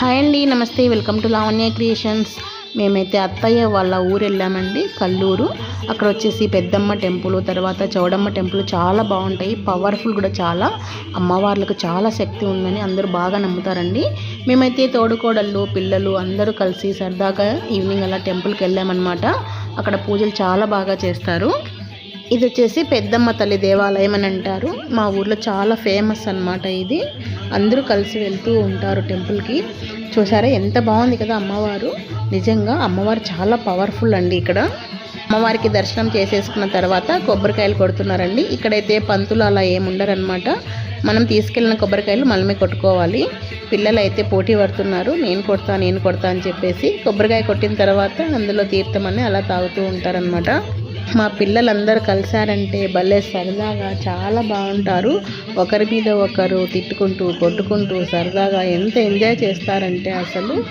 Hi అండి నమస్తే welcome to Lavanya creations. మేమైతే అత్తయ్య వాళ్ళ ఊరు వెళ్ళామండి కల్లూరు. అక్కడ వచ్చేసి పెద్దమ్మ టెంపుల్ తర్వాత చౌడమ్మ టెంపుల్ చాలా బాగుంటాయి. పవర్ఫుల్ కూడా చాలా. అమ్మవార్లకు చాలా శక్తి ఉందని అందరూ బాగా నమ్ముతారండి. మేమైతే తోడుకోడళ్ళు పిల్లలు అందరూ కలిసి సరదాగా ఈవినింగ్ అలా టెంపుల్కి వెళ్ళామన్నమాట. అక్కడ పూజలు చాలా బాగా చేస్తారు. ఇది వచ్చేసి పెద్దమ్మ తల్లి దేవాలయం అని అంటారు. మా ఊర్లో చాలా ఫేమస్ అనమాట ఇది. అందరూ కలిసి వెళ్తూ ఉంటారు టెంపుల్కి చూసారా? ఎంత బాగుంది కదా అమ్మవారు. నిజంగా అమ్మవారు చాలా పవర్ఫుల్ అండి ఇక్కడ. అమ్మవారికి దర్శనం చేసేసుకున్న తర్వాత కొబ్బరికాయలు కొడుతున్నారండి. ఇక్కడైతే పంతులు అలా ఏముండరనమాట మనం తీసుకెళ్ళిన కొబ్బరికాయలు మనమే కొట్టుకోవాలి. పిల్లలు అయితే పోటీ పడుతున్నారు. నేను కొడతా నేను కొడతా అని చెప్పేసి కొబ్బరికాయ కొట్టిన తర్వాత అందులో తీర్థమని అలా తాగుతూ ఉంటారనమాట మా పిల్లలందరూ కలిశారంటే భలే సరదాగా చాలా బాగుంటారు. ఒకరి మీద ఒకరు తిట్టుకుంటూ కొట్టుకుంటూ సరదాగా ఎంత ఎంజాయ్ చేస్తారంటే అసలు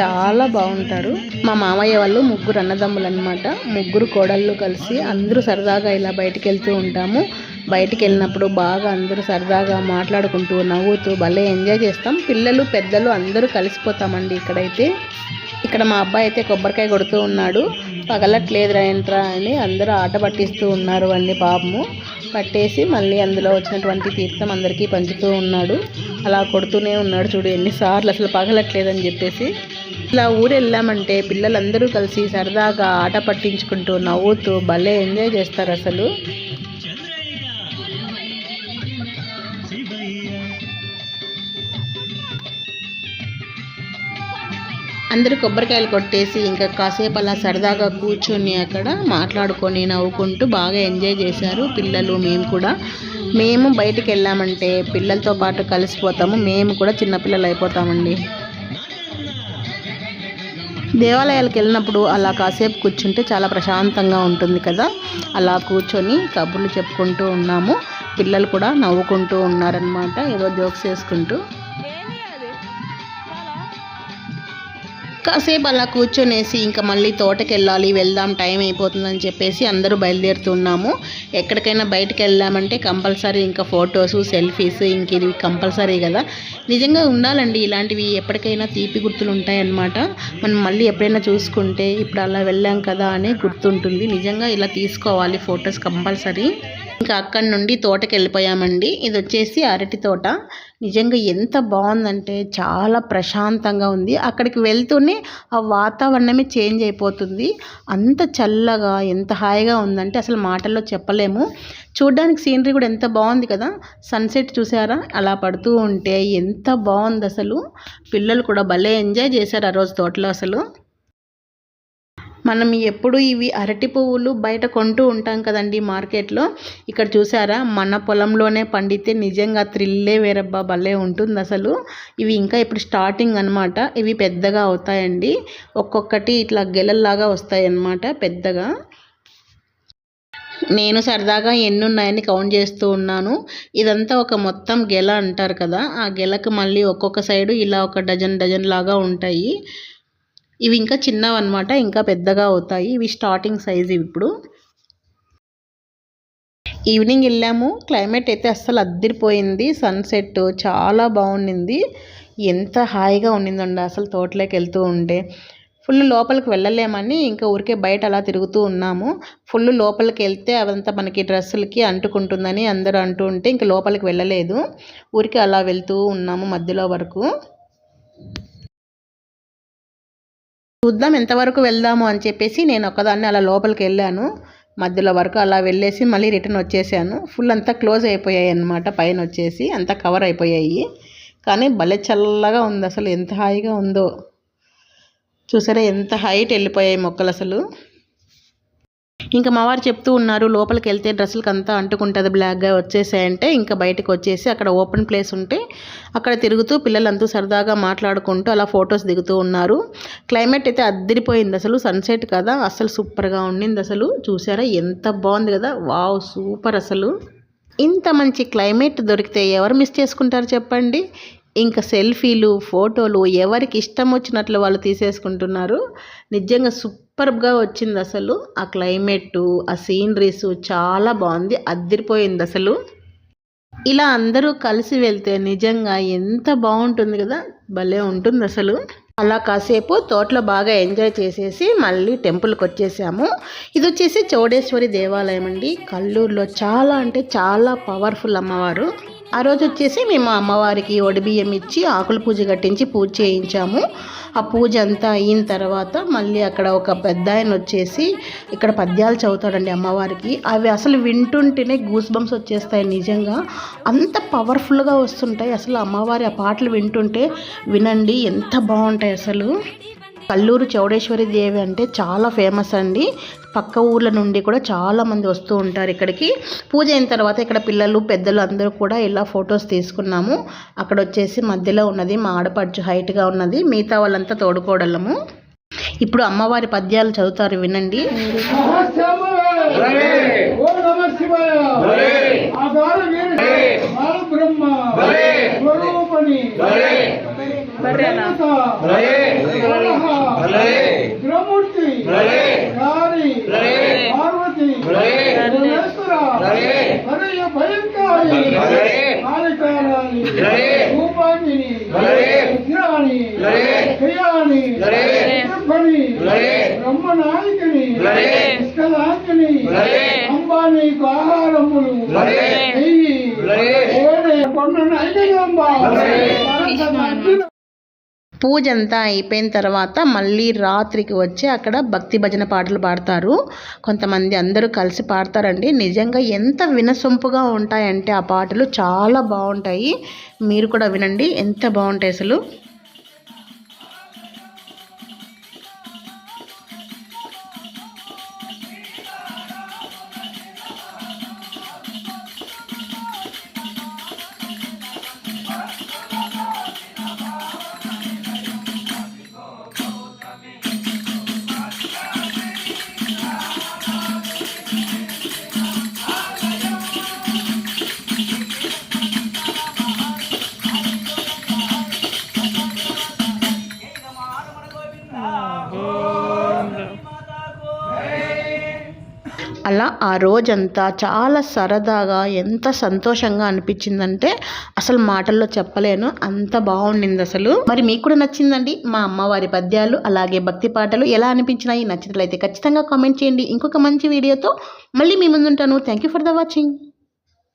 చాలా బాగుంటారు. మా మామయ్య వాళ్ళు ముగ్గురు అన్నదమ్ములు అనమాట ముగ్గురు కోడళ్ళు కలిసి అందరూ సరదాగా ఇలా బయటికి వెళ్తూ ఉంటాము. బయటికి వెళ్ళినప్పుడు బాగా అందరూ సరదాగా మాట్లాడుకుంటూ నవ్వుతూ భలే ఎంజాయ్ చేస్తాం. పిల్లలు పెద్దలు అందరూ కలిసిపోతామండి ఇక్కడైతే. ఇక్కడ మా అబ్బాయి అయితే కొబ్బరికాయ కొడుతూ ఉన్నాడు. పగలట్లేదురా ఏంట్రా అని అందరూ ఆట పట్టిస్తూ ఉన్నారు అన్ని పాపము. పట్టేసి మళ్ళీ అందులో వచ్చినటువంటి తీర్థం అందరికీ పంచుతూ ఉన్నాడు. అలా కొడుతూనే ఉన్నాడు చూడు ఎన్నిసార్లు అసలు పగలట్లేదని చెప్పేసి. ఇలా ఊరు వెళ్ళామంటే పిల్లలందరూ కలిసి సరదాగా ఆట పట్టించుకుంటూ నవ్వుతూ భలే ఎంజాయ్ చేస్తారు అసలు. అందరూ కొబ్బరికాయలు కొట్టేసి ఇంకా కాసేపు అలా సరదాగా కూర్చొని అక్కడ మాట్లాడుకొని నవ్వుకుంటూ బాగా ఎంజాయ్ చేశారు పిల్లలు మేము కూడా. మేము బయటికి వెళ్ళామంటే పిల్లలతో పాటు కలిసిపోతాము. మేము కూడా చిన్నపిల్లలు అయిపోతామండి. దేవాలయాలకు వెళ్ళినప్పుడు అలా కాసేపు కూర్చుంటే చాలా ప్రశాంతంగా ఉంటుంది కదా. అలా కూర్చొని కబుర్లు చెప్పుకుంటూ ఉన్నాము. పిల్లలు కూడా నవ్వుకుంటూ ఉన్నారనమాట ఏదో జోక్స్ వేసుకుంటూ. కాసేపు అలా కూర్చొనేసి ఇంకా మళ్ళీ తోటకి వెళ్ళాలి వెళ్దాం టైం అయిపోతుందని చెప్పేసి అందరూ బయలుదేరుతున్నాము. ఎక్కడికైనా బయటకు వెళ్ళామంటే కంపల్సరీ ఇంకా ఫొటోస్ సెల్ఫీస్ ఇంక ఇవి కంపల్సరీ కదా. నిజంగా ఉండాలండి ఇలాంటివి ఎప్పటికైనా తీపి గుర్తులు ఉంటాయన్నమాట. మనం మళ్ళీ ఎప్పుడైనా చూసుకుంటే ఇప్పుడు అలా వెళ్ళాం కదా అని గుర్తుంటుంది. నిజంగా ఇలా తీసుకోవాలి ఫొటోస్ కంపల్సరీ. ఇంకా అక్కడి నుండి తోటకి వెళ్ళిపోయామండి. ఇది వచ్చేసి అరటి తోట. నిజంగా ఎంత బాగుందంటే చాలా ప్రశాంతంగా ఉంది. అక్కడికి వెళ్తూనే ఆ వాతావరణమే చేంజ్ అయిపోతుంది. అంత చల్లగా ఎంత హాయిగా ఉందంటే అసలు మాటల్లో చెప్పలేము. చూడ్డానికి సీనరీ కూడా ఎంత బాగుంది కదా. సన్సెట్ చూసారా? అలా పడుతూ ఉంటే ఎంత బాగుంది అసలు. పిల్లలు కూడా భలే ఎంజాయ్ చేశారు ఆ రోజు తోటలో అసలు. మనం ఎప్పుడు ఇవి అరటి పువ్వులు బయట కొంటూ ఉంటాం కదండి మార్కెట్లో. ఇక్కడ చూసారా? మన పొలంలోనే పండితే నిజంగా థ్రిల్లే వేరబ్బా భలే ఉంటుంది అసలు ఇవి ఇంకా ఇప్పుడు స్టార్టింగ్ అనమాట ఇవి పెద్దగా అవుతాయండి. ఒక్కొక్కటి ఇట్లా గెలల్లాగా వస్తాయి అన్నమాట పెద్దగా. నేను సరదాగా ఎన్ని ఉన్నాయని కౌంట్ చేస్తూ ఉన్నాను. ఇదంతా ఒక మొత్తం గెల అంటారు కదా. ఆ గెలకు మళ్ళీ ఒక్కొక్క సైడు ఇలా ఒక డజన్ డజన్ లాగా ఉంటాయి. ఇవి ఇంకా చిన్నవి అనమాట ఇంకా పెద్దగా అవుతాయి. ఇవి స్టార్టింగ్ సైజ్ ఇప్పుడు. ఈవినింగ్ వెళ్ళాము. క్లైమేట్ అయితే అస్సలు అద్దరిపోయింది. సన్సెట్ చాలా బాగుండింది. ఎంత హాయిగా ఉండిందండి అసలు తోటలోకి వెళ్తూ ఉంటే. ఫుల్ లోపలికి వెళ్ళలేమని ఇంకా ఊరికే బయట అలా తిరుగుతూ ఉన్నాము. ఫుల్ లోపలికి వెళ్తే అదంతా మనకి డ్రెస్సులకి అంటుకుంటుందని అందరూ అంటూ ఉంటే ఇంక లోపలికి వెళ్ళలేదు. ఊరికే అలా వెళ్తూ ఉన్నాము మధ్యలో వరకు. చూద్దాం ఎంతవరకు వెళ్దాము అని చెప్పేసి నేను ఒకదాన్ని అలా లోపలికి వెళ్ళాను. మధ్యలో వరకు అలా వెళ్ళేసి మళ్ళీ రిటర్న్ వచ్చేసాను. ఫుల్ అంతా క్లోజ్ అయిపోయాయి అన్నమాట పైన వచ్చేసి. అంతా కవర్ అయిపోయాయి. కానీ భలే చల్లగా ఉంది అసలు. ఎంత హాయిగా ఉందో. చూసారా ఎంత హైట్ వెళ్ళిపోయాయి మొక్కలు అసలు. ఇంకా మా వారు చెప్తూ ఉన్నారు లోపలికి వెళ్తే డ్రెస్సులకి అంతా అంటుకుంటుంది బ్లాక్గా వచ్చేసాయంటే ఇంకా బయటకు వచ్చేసి అక్కడ ఓపెన్ ప్లేస్ ఉంటే అక్కడ తిరుగుతూ పిల్లలంతా సరదాగా మాట్లాడుకుంటూ అలా ఫొటోస్ దిగుతూ ఉన్నారు. క్లైమేట్ అయితే అద్దరిపోయింది అసలు సన్సెట్ కదా అసలు సూపర్గా ఉండింది అసలు. చూసారా ఎంత బాగుంది కదా వావ్ సూపర్ అసలు. ఇంత మంచి క్లైమేట్ దొరికితే ఎవరు మిస్ చేసుకుంటారు చెప్పండి. ఇంకా సెల్ఫీలు ఫోటోలు ఎవరికి ఇష్టం వచ్చినట్లు వాళ్ళు తీసేసుకుంటున్నారు. నిజంగా సూపర్గా వచ్చింది అసలు. ఆ క్లైమేట్ ఆ సీనరీస్ చాలా బాగుంది. అద్దరిపోయింది అసలు. ఇలా అందరూ కలిసి వెళ్తే నిజంగా ఎంత బాగుంటుంది కదా. భలే ఉంటుంది అసలు. అలా కాసేపు తోటలో బాగా ఎంజాయ్ చేసేసి మళ్ళీ టెంపుల్కి వచ్చేసాము. ఇది వచ్చేసి చౌడేశ్వరి దేవాలయం అండి. కల్లూరులో చాలా అంటే చాలా పవర్ఫుల్ అమ్మవారు. ఆ రోజు వచ్చేసి మేము అమ్మవారికి ఒడిబియ్యం ఇచ్చి ఆకుల పూజ కట్టించి పూజ చేయించాము. ఆ పూజ అంతా అయిన తర్వాత మళ్ళీ అక్కడ ఒక పెద్ద ఆయన వచ్చేసి ఇక్కడ పద్యాలు చదువుతాడండి అమ్మవారికి. అవి అసలు వింటుంటేనే గూస్ బంప్స్ వచ్చేస్తాయి నిజంగా. అంత పవర్ఫుల్గా వస్తుంటాయి. అసలు అమ్మవారి ఆ పాటలు వింటుంటే వినండి ఎంత బాగుంటాయి అసలు. కల్లూరు చౌడేశ్వరి దేవి అంటే చాలా ఫేమస్ అండి. పక్క ఊర్ల నుండి కూడా చాలామంది వస్తూ ఉంటారు ఇక్కడికి. పూజ అయిన తర్వాత ఇక్కడ పిల్లలు పెద్దలు అందరూ కూడా ఇలా ఫొటోస్ తీసుకున్నాము. అక్కడ వచ్చేసి మధ్యలో ఉన్నది మా ఆడపడుచు హైట్గా ఉన్నది. మిగతా వాళ్ళంతా తోడుకోవడము ఇప్పుడు అమ్మవారి పద్యాలు చదువుతారు వినండి. ఓం నమ శివాయ. ఆధార వీరుడు బాల బ్రహ్మ భయంకారి కాళికారాణి రూపాణిని రుద్రాణి క్రియాణి బ్రహ్మణి బ్రహ్మనాయకిని నిష్కలాంకిని అంబానీ ఆహారములు నెయ్యి ఓడే కొండ నైతికంబ పూజ అంతా అయిపోయిన తర్వాత మళ్ళీ రాత్రికి వచ్చి అక్కడ భక్తి భజన పాటలు పాడతారు. కొంతమంది అందరూ కలిసి పాడతారండి. నిజంగా ఎంత వినసొంపుగా ఉంటాయంటే ఆ పాటలు చాలా బాగుంటాయి. మీరు కూడా వినండి. ఎంత బాగుంటాయి అసలు. అలా ఆ రోజంతా చాలా సరదాగా ఎంత సంతోషంగా అనిపించిందంటే అసలు మాటల్లో చెప్పలేను. అంత బాగుండింది అసలు మరి మీకు కూడా నచ్చిందండి మా అమ్మవారి పద్యాలు అలాగే భక్తి పాటలు ఎలా అనిపించినాయి? నచ్చినట్లయితే ఖచ్చితంగా కామెంట్ చేయండి. ఇంకొక మంచి వీడియోతో మళ్ళీ మీ ముందుంటాను. Thank you for the watching